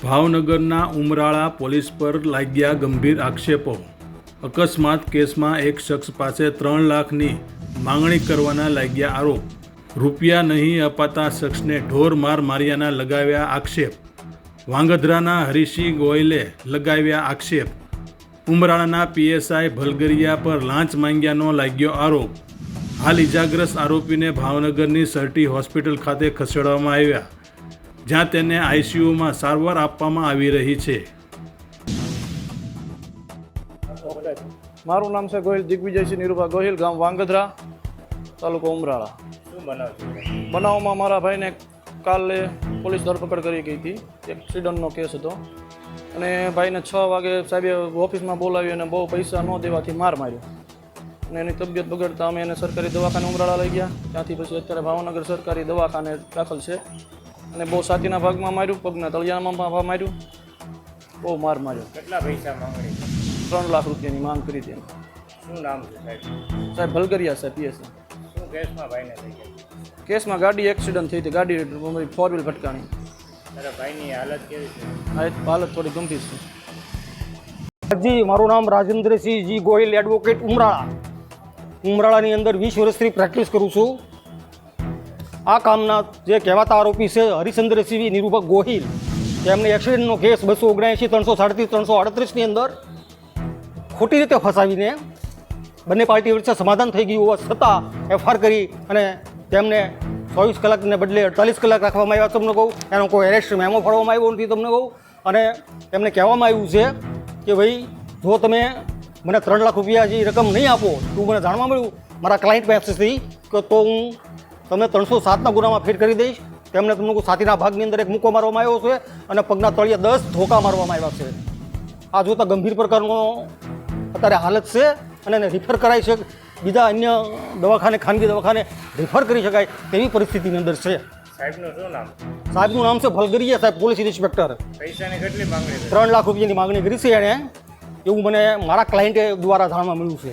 ભાવનગરના ઉમરાળા પોલીસ પર લાગ્યા ગંભીર આક્ષેપો. અકસ્માત કેસમાં એક શખ્સ પાસે ત્રણ લાખની માંગણી કરવાના લાગ્યા આરોપ. રૂપિયા નહીં અપાતા શખ્સને ઢોર માર માર્યાના લગાવ્યા આક્ષેપ. વાંગધ્રાના હરીશી ગોયલે લગાવ્યા આક્ષેપ. ઉમરાળાના પીએસઆઈ ભલગરિયા પર લાંચ માંગ્યાનો લાગ્યો આરોપ. હાલ ઇજાગ્રસ્ત આરોપીને ભાવનગરની સર્ટી હોસ્પિટલ ખાતે ખસેડવામાં આવ્યા. જ્યાં તેને આઈસીયુમાં સારવાર આપવામાં આવી રહી છે. મારું નામ છે ગોહિલ દિગ્વિજયસિંહ નિરૂપા ગોહિલ, ગામ વાંગધ્રા, તાલુકો ઉમરાળા. બનાવમાં મારા ભાઈને કાલે પોલીસ ધરપકડ કરી ગઈ હતી. એક્સિડન્ટનો કેસ હતો. અને ભાઈને છ વાગે સાહેબે ઓફિસમાં બોલાવી અને બહુ પૈસા ન દેવાથી માર માર્યો. અને એની તબિયત બગડતા અમે એને સરકારી દવાખાને ઉમરાળા લઈ ગયા. ત્યાંથી પછી અત્યારે ભાવનગર સરકારી દવાખાને દાખલ છે. અને બહુ છાતીના ભાગમાં માર્યું પગના તળિયામાં પણ માર્યું. બહુ માર માર્યો. કેટલા પૈસા માંગણી? ત્રણ લાખ રૂપિયાની માંગ કરી હતી શું નામ છે સાહેબ? સાહેબ ભલગરિયા સાહેબ પીએસ શું કેસમાં ભાઈને થઈ ગયા? કેસમાં ગાડી એક્સિડન્ટ થઈ હતી. ગાડી ફોર વ્હીલ ભટકાણી. ભાઈની હાલત કેવી છે? હાલત થોડી ગંભીર છે. જી મારું નામ રાજેન્દ્રસિંહજી ગોહિલ એડવોકેટ ઉમરાળા. ઉમરાળાની અંદર વીસ વર્ષથી પ્રેક્ટિસ કરું છું. આ કામના જે કહેવાતા આરોપી છે હરિચંદ્રસિંહ નિરૂપક ગોહિલ તેમને એક્સિડન્ટનો કેસ બસો ઓગણએંશી, ત્રણસો સાડત્રીસ, ત્રણસો અડત્રીસની અંદર ખોટી રીતે ફસાવીને બંને પાર્ટી વચ્ચે સમાધાન થઈ ગયું હોવા છતાં એફઆર કરી અને તેમને ચોવીસ કલાકને બદલે અડતાલીસ કલાક રાખવામાં આવ્યા તમને કહું. એનો કોઈ એરેસ્ટ મેમો ફાળવામાં આવ્યો નથી તમને કહું. અને એમને કહેવામાં આવ્યું છે કે ભાઈ, જો તમે મને ત્રણ લાખ રૂપિયા જે રકમ નહીં આપો, તો મને જાણવા મળ્યું. મારા ક્લાયન્ટ પાસેથી કે તો હું તમને ત્રણસો સાતના ગુનામાં ફેર કરી દઈશ. તેમને તમને છાતીના ભાગની અંદર એક મૂકો મારવામાં આવ્યો છે અને પગના તળિયે દસ ધોકા મારવામાં આવ્યા છે. આ જોતા ગંભીર પ્રકારનો અત્યારે હાલત છે અને એને રિફર કરાય છે. બીજા અન્ય દવાખાને ખાનગી દવાખાને રિફર કરી શકાય તેવી પરિસ્થિતિની અંદર છે. સાહેબનું શું નામ? સાહેબનું નામ છે ભલગરીયા સાહેબ પોલીસ ઇન્સ્પેક્ટર. પૈસાની કેટલી માંગણી ત્રણ લાખ રૂપિયાની માગણી કરી છે એણે. એવું મને મારા ક્લાયન્ટે દ્વારા જાણવા મળ્યું છે.